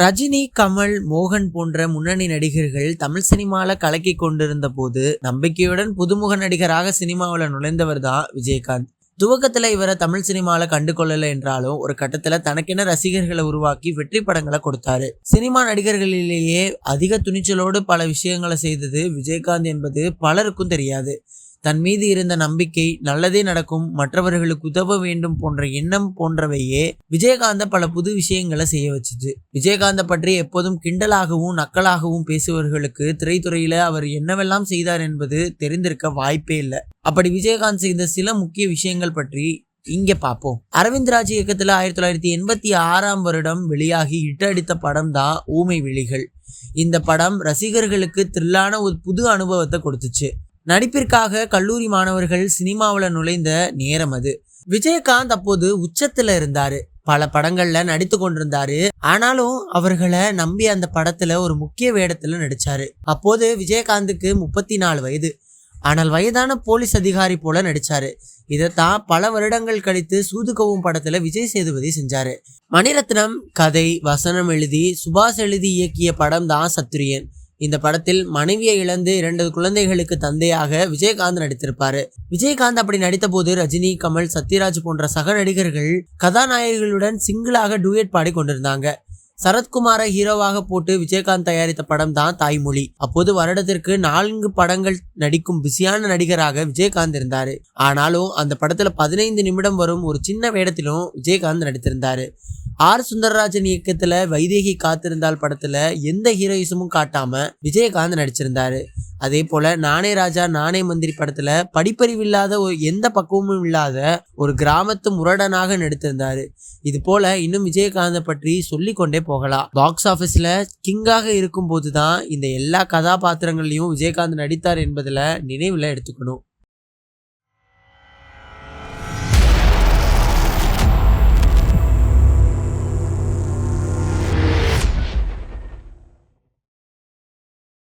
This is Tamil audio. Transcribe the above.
ரஜினி கமல் மோகன் போன்ற முன்னணி நடிகர்கள் தமிழ் சினிமாவில் கலக்கி கொண்டிருந்த போது நம்பிக்கையுடன் புதுமுக நடிகராக சினிமாவில் நுழைந்தவர் தான் விஜயகாந்த். துவக்கத்தில் இவரை தமிழ் சினிமாவில் கண்டு கொள்ளல என்றாலும் ஒரு கட்டத்தில் தனக்கென ரசிகர்களை உருவாக்கி வெற்றி படங்களை கொடுத்தாரு. சினிமா நடிகர்களிலேயே அதிக துணிச்சலோடு பல விஷயங்களை செய்தது விஜயகாந்த் என்பது பலருக்கும் தெரியாது. தன் மீது இருந்த நம்பிக்கை நல்லதே நடக்கும் மற்றவர்களுக்கு உதவ வேண்டும் போன்ற எண்ணம் போன்றவையே விஜயகாந்த பல புது விஷயங்களை செய்ய வச்சுது விஜயகாந்த பற்றி எப்போதும் கிண்டலாகவும் நக்கலாகவும் பேசுபவர்களுக்கு திரைத்துறையில அவர் என்னவெல்லாம் செய்தார் என்பது தெரிந்திருக்க வாய்ப்பே இல்லை. அப்படி விஜயகாந்த் செய்த சில முக்கிய விஷயங்கள் பற்றி இங்க பார்ப்போம். அரவிந்த் ராஜ் இயக்கத்துல ஆயிரத்தி தொள்ளாயிரத்தி எண்பத்தி ஆறாம் வருடம் வெளியாகி இட்டடித்த படம் தான் ஊமை விழிகள் இந்த படம் ரசிகர்களுக்கு த்ரில்லான ஒரு புது அனுபவத்தை கொடுத்துச்சு. நடிப்பிற்காக கல்லூரி மாணவர்கள் சினிமாவில் நுழைந்த நேரம் அது. விஜயகாந்த் அப்போது உச்சத்துல இருந்தாரு. பல படங்கள்ல நடித்து கொண்டிருந்தாரு. ஆனாலும் அவர்களை நம்பி அந்த படத்துல ஒரு முக்கிய வேடத்துல நடிச்சாரு. அப்போது விஜயகாந்துக்கு முப்பத்தி நாலு வயது. ஆனால் வயதான போலீஸ் அதிகாரி போல நடிச்சாரு. இதைத்தான் பல வருடங்கள் கழித்து சூதுகவும் படத்துல விஜய் சேதுபதி செஞ்சாரு. மணிரத்னம் கதை வசனம் எழுதி சுபாஷ் எழுதி இயக்கிய படம் தான் சத்துரியன் இந்த படத்தில் மனைவியை இழந்து இரண்டு குழந்தைகளுக்கு தந்தையாக விஜயகாந்த் நடித்திருப்பாரு. விஜயகாந்த் அப்படி நடித்த போது ரஜினி கமல் சத்யராஜ் போன்ற சக நடிகர்கள் கதாநாயகிகளுடன் சிங்கிளாக டூயட் பாடி கொண்டிருந்தாங்க. சரத்குமாரை ஹீரோவாக போட்டு விஜயகாந்த் தயாரித்த படம் தான் தாய்மொழி. அப்போது வருடத்திற்கு நான்கு படங்கள் நடிக்கும் பிஸியான நடிகராக விஜயகாந்த் இருந்தாரு. ஆனாலும் அந்த படத்துல பதினைந்து நிமிடம் வரும் ஒரு சின்ன வேடத்திலும் விஜயகாந்த் நடித்திருந்தாரு. ஆர். சுந்தரராஜன் இயக்கத்துல வைதேகி காத்திருந்தால் படத்துல எந்த ஹீரோயிசமும் காட்டாம விஜயகாந்த் நடிச்சிருந்தாரு. அதே போல நானே ராஜா நானே மந்திரி படத்துல படிப்பறிவில்லாத ஒரு எந்த பக்குவமும் இல்லாத ஒரு கிராமத்து முரடனாக நடித்திருந்தாரு. இது போல இன்னும் விஜயகாந்தை பற்றி சொல்லிக்கொண்டே போகலாம். பாக்ஸ் ஆஃபீஸ்ல கிங்காக இருக்கும் போதுதான் இந்த எல்லா கதாபாத்திரங்கள்லையும் விஜயகாந்த் நடித்தார் என்பதுல நினைவுல எடுத்துக்கணும்.